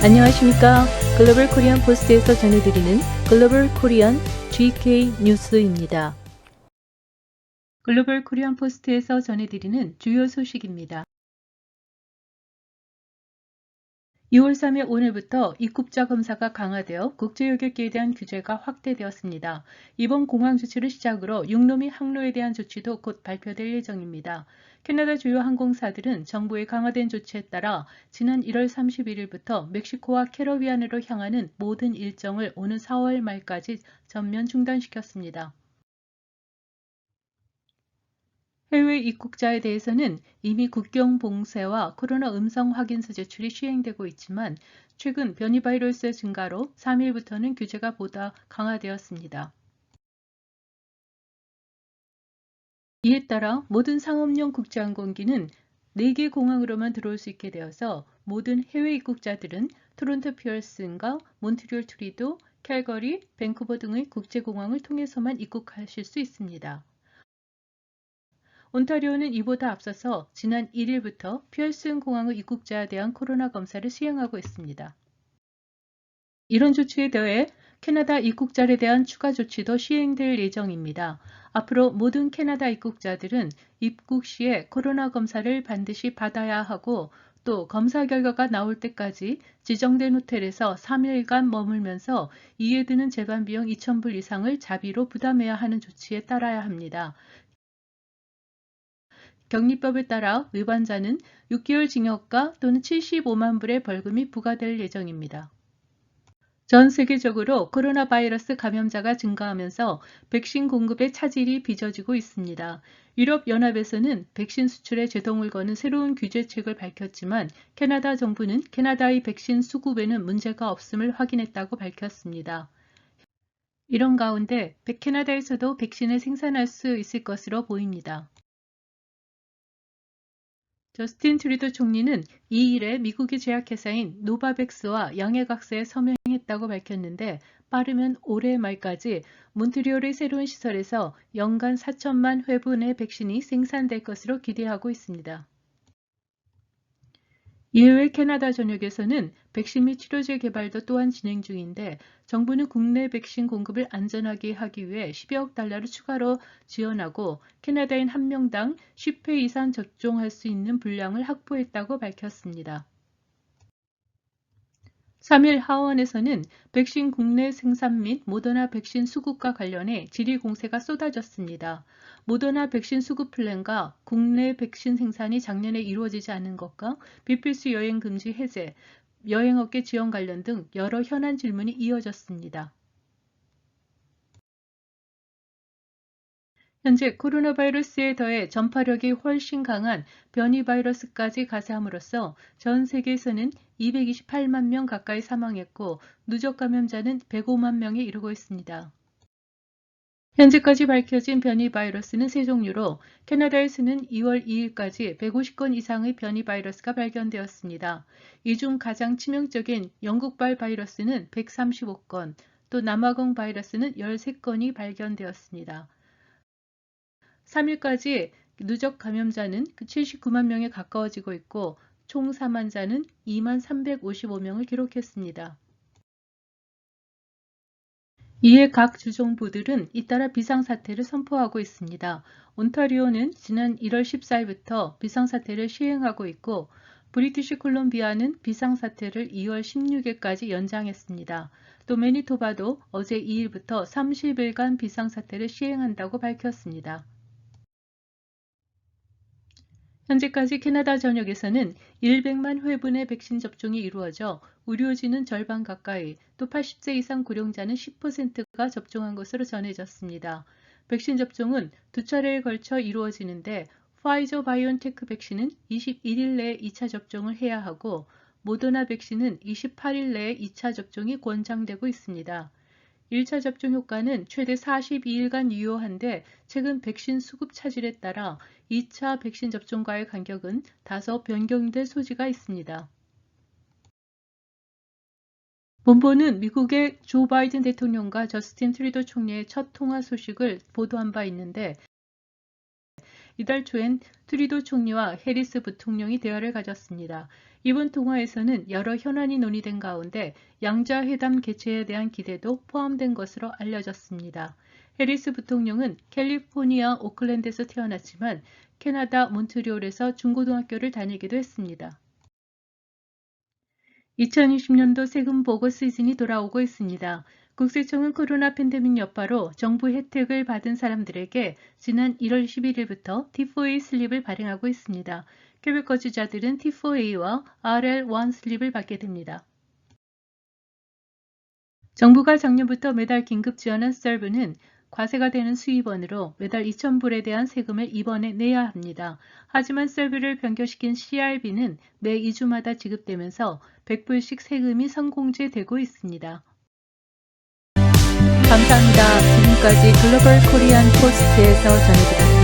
안녕하십니까. 글로벌 코리안 포스트에서 전해드리는 글로벌 코리안 GK 뉴스입니다. 글로벌 코리안 포스트에서 전해드리는 주요 소식입니다. 2월 3일 오늘부터 입국자 검사가 강화되어 국제여객기에 대한 규제가 확대되었습니다. 이번 공항 조치를 시작으로 육로 및 항로에 대한 조치도 곧 발표될 예정입니다. 캐나다 주요 항공사들은 정부의 강화된 조치에 따라 지난 1월 31일부터 멕시코와 캐러비안으로 향하는 모든 일정을 오는 4월 말까지 전면 중단시켰습니다. 해외 입국자에 대해서는 이미 국경 봉쇄와 코로나 음성 확인서 제출이 시행되고 있지만 최근 변이 바이러스의 증가로 3일부터는 규제가 보다 강화되었습니다. 이에 따라 모든 상업용 국제항공기는 4개 공항으로만 들어올 수 있게 되어서 모든 해외 입국자들은 토론토 피어슨과 몬트리올 트리도, 캘거리, 밴쿠버 등의 국제공항을 통해서만 입국하실 수 있습니다. 온타리오는 이보다 앞서서 지난 1일부터 피얼슨 공항의 입국자에 대한 코로나 검사를 시행하고 있습니다. 이런 조치에 더해 캐나다 입국자에 대한 추가 조치도 시행될 예정입니다. 앞으로 모든 캐나다 입국자들은 입국 시에 코로나 검사를 반드시 받아야 하고 또 검사 결과가 나올 때까지 지정된 호텔에서 3일간 머물면서 이에 드는 재반 비용 2,000불 이상을 자비로 부담해야 하는 조치에 따라야 합니다. 격리법에 따라 위반자는 6개월 징역과 또는 75만 불의 벌금이 부과될 예정입니다. 전 세계적으로 코로나 바이러스 감염자가 증가하면서 백신 공급에 차질이 빚어지고 있습니다. 유럽연합에서는 백신 수출에 제동을 거는 새로운 규제책을 밝혔지만 캐나다 정부는 캐나다의 백신 수급에는 문제가 없음을 확인했다고 밝혔습니다. 이런 가운데 캐나다에서도 백신을 생산할 수 있을 것으로 보입니다. 저스틴 트리도 총리는 2일에 미국의 제약회사인 노바백스와 양해각서에 서명했다고 밝혔는데 빠르면 올해 말까지 몬트리올의 새로운 시설에서 연간 4천만 회분의 백신이 생산될 것으로 기대하고 있습니다. 이외 캐나다 전역에서는 백신 및 치료제 개발도 또한 진행 중인데 정부는 국내 백신 공급을 안전하게 하기 위해 10억 달러를 추가로 지원하고 캐나다인 한 명당 10회 이상 접종할 수 있는 분량을 확보했다고 밝혔습니다. 3일 하원에서는 백신 국내 생산 및 모더나 백신 수급과 관련해 질의 공세가 쏟아졌습니다. 모더나 백신 수급 플랜과 국내 백신 생산이 작년에 이루어지지 않은 것과 비필수 여행 금지 해제, 여행업계 지원 관련 등 여러 현안 질문이 이어졌습니다. 현재 코로나 바이러스에 더해 전파력이 훨씬 강한 변이 바이러스까지 가세함으로써 전 세계에서는 228만 명 가까이 사망했고 누적 감염자는 105만 명에 이르고 있습니다. 현재까지 밝혀진 변이 바이러스는 세 종류로 캐나다에서는 2월 2일까지 150건 이상의 변이 바이러스가 발견되었습니다. 이 중 가장 치명적인 영국발 바이러스는 135건, 또 남아공 바이러스는 13건이 발견되었습니다. 3일까지 누적 감염자는 79만 명에 가까워지고 있고 총 사망자는 2만 355명을 기록했습니다. 이에 각 주정부들은 잇따라 비상사태를 선포하고 있습니다. 온타리오는 지난 1월 14일부터 비상사태를 시행하고 있고 브리티시 콜롬비아는 비상사태를 2월 16일까지 연장했습니다. 또 매니토바도 어제 2일부터 30일간 비상사태를 시행한다고 밝혔습니다. 현재까지 캐나다 전역에서는 100만 회분의 백신 접종이 이루어져 의료진은 절반 가까이, 또 80세 이상 고령자는 10%가 접종한 것으로 전해졌습니다. 백신 접종은 두 차례에 걸쳐 이루어지는데 파이저 바이온테크 백신은 21일 내에 2차 접종을 해야 하고 모더나 백신은 28일 내에 2차 접종이 권장되고 있습니다. 1차 접종 효과는 최대 42일간 유효한데 최근 백신 수급 차질에 따라 2차 백신 접종과의 간격은 다소 변경될 소지가 있습니다. 본보는 미국의 조 바이든 대통령과 저스틴 트리도 총리의 첫 통화 소식을 보도한 바 있는데 이달 초엔 트리도 총리와 해리스 부통령이 대화를 가졌습니다. 이번 통화에서는 여러 현안이 논의된 가운데 양자 회담 개최에 대한 기대도 포함된 것으로 알려졌습니다. 해리스 부통령은 캘리포니아 오클랜드에서 태어났지만 캐나다 몬트리올에서 중고등학교를 다니기도 했습니다. 2020년도 세금 보고 시즌이 돌아오고 있습니다. 국세청은 코로나 팬데믹 여파로 정부 혜택을 받은 사람들에게 지난 1월 11일부터 T4A 슬립을 발행하고 있습니다. 퀘벡 거주자들은 T4A와 RL1 슬립을 받게 됩니다. 정부가 작년부터 매달 긴급 지원한 썰브는 과세가 되는 수입원으로 매달 2,000불에 대한 세금을 이번에 내야 합니다. 하지만 썰브를 변경시킨 CRB는 매 2주마다 지급되면서 100불씩 세금이 선공제되고 있습니다. 감사합니다. 지금까지 글로벌 코리안 포스트에서 전해드렸습니다.